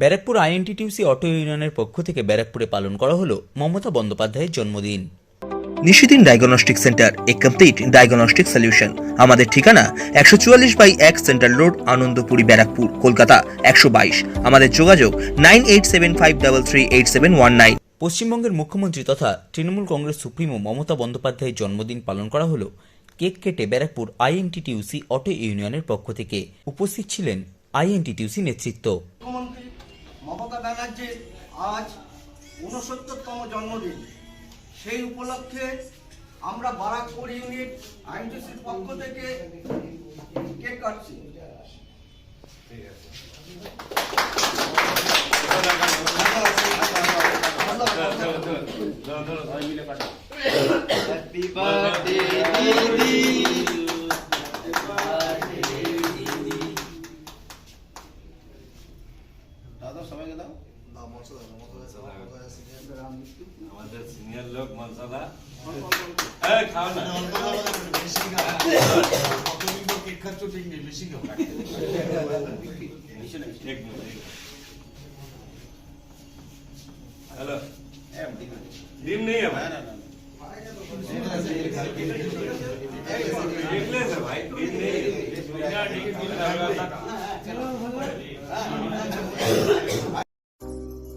Barrackpore INTTUC auto ইউনিয়নের পক্ষ থেকে ব্যারাকপুরে পালন করা হলো মমতা বন্দ্যোপাধ্যায়ের জন্মদিন। Nishidin diagnostic centre a complete diagnostic solution. আমাদের ঠিকানা একশো চুয়াল্লিশ বাই এক সেন্ট্রাল রোড আনন্দপুরি ব্যারাকপুর কলকাতা একশো বাইশ। আমাদের যোগাযোগ nine eight seven five double three eight seven one nine. পশ্চিমবঙ্গের মুখ্যমন্ত্রী তথা তৃণমূল কংগ্রেস সুপ্রিমো মমতা বন্দ্যোপাধ্যায়ের জন্মদিন পালন করা হলো কেক কেটে ব্যারাকপুর আইএনটিটিউসি অটো ইউনিয়নের পক্ষ থেকে। উপস্থিত ছিলেন আইএনটিটিউসি নেতৃত্ব। মমতা ব্যানার্জির আজ ঊনসত্তরতম জন্মদিন। সেই উপলক্ষে আমরা বারাকপুর ইউনিট আইনটিসির পক্ষ থেকে কেক কাটছি। আমাদের সিনিয়র লোক মনসাদা খাও না হ্যালো ডিম নেই আমার ভাই ডিম নেই